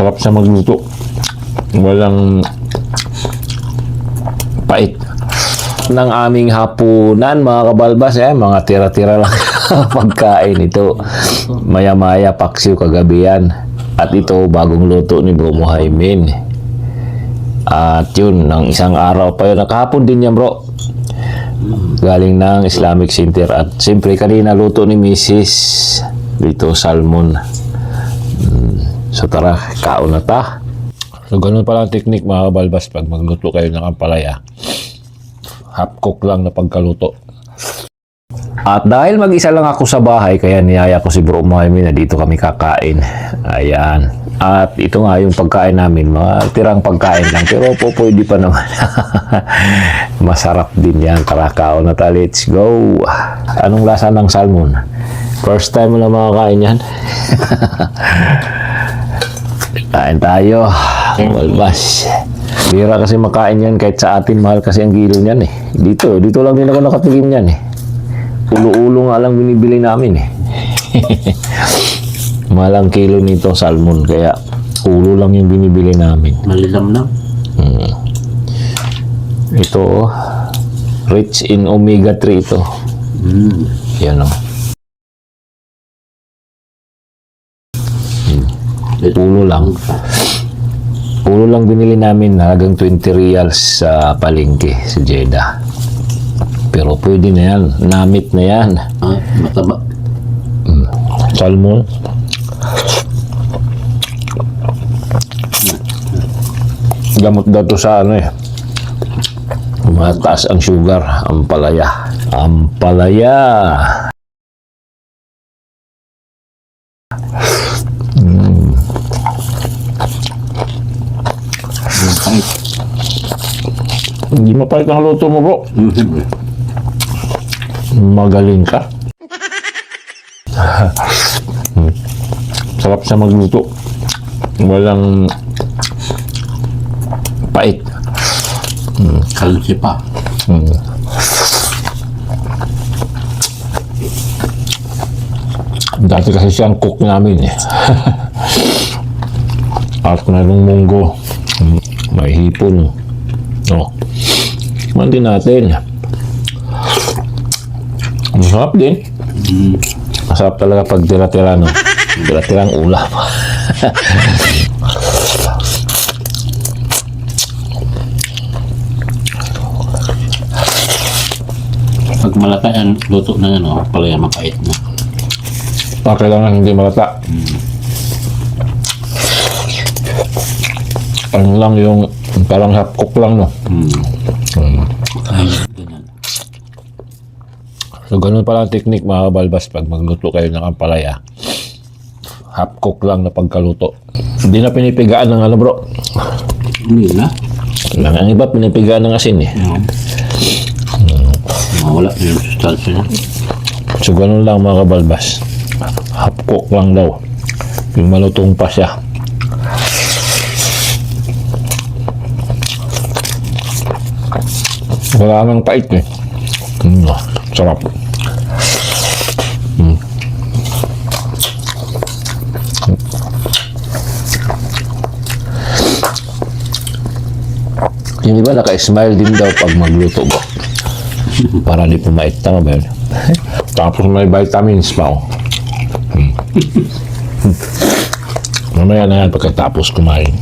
Sarap siya magluto. Walang pait. Ng aming hapunan, mga kabalbas, eh, mga tira-tira lang pagkain ito. Maya-maya, paksiw kagabi yan. At ito, bagong luto ni Bro Muhaymin. At yun, ng isang araw pa yun. Nakahapon din yan, bro. Galing ng Islamic Center. At siyempre, kanina luto ni Mrs. Dito, salmon. Mm, So tara, kaon na ta. So ganun pala ang technique mga kabalbas pag magluto kayo ng ampalaya. Half cook lang na pagkaluto. At dahil mag-isa lang ako sa bahay, kaya niyaya ko si Bro Mohammed na dito kami kakain. Ayan. At ito nga yung pagkain namin, mga tirang pagkain lang. Pero po pwede pa naman. Masarap din yan. Tara, kaon na ta. Let's go. Anong lasa ng salmon? First time mo na makakain yan? Kain tayo. Walbas. Bira kasi makain yan kahit sa atin mahal kasi ang kilo niyan eh. Dito, dito lang din ako nakatikim niyan eh. Ulo-ulo nga lang binibili namin eh. mahal ang kilo nito salmon kaya ulo lang yung binibili namin. Malilamnam. Ito oh, rich in omega 3 ito. Mm. Yan oh. Ulo lang. Ulo lang binili namin halagang 20 reals sa palengke sa Jeddah. Pero pwede na yan. Namit na yan. Ah, mataba. Salmon. Gamot daw to sa ano eh. Mataas ang sugar. Ampalaya. Ampalaya. Yung pangit. Hindi mapait ang luto mo bro. Magaling ka. Hmm. Sarap siya magluto. Walang pait. Kalsi pa. Hmm. Dati kasi siyang cook namin eh. At mayroong munggo. Hmm, May hipon. Oh. Man din natin. Masarap din. Masarap talaga pag tira-tira, no? Tira-tirang ulam. Pag malata yan, luto na yan, oh, palaya mapait na. Ah, kailangan hindi malata. Ano lang yung parang half cook lang, no? Mm. Ay, ganyan. So, ganun pala ang technique mga kabalbas pag magluto kayo ng ampalaya. Half cook lang na pagkaluto. Hindi na pinipigaan ng ano bro. Hindi na. Lang ang iba pinipigaan ng asin eh. Yung, mawala na yung sustansya niya. So, ganun lang mga kabalbas. Half cook lang daw. Yung malutong pa siya. Wala nang pait eh. Mm, sarap. Mm. Yung iba naka-smile din daw pag magluto mo. Para di pumait. Tama ba yun? Tapos may vitamins pa. Oh. Hmm. Mamaya na yan pagkatapos kumain.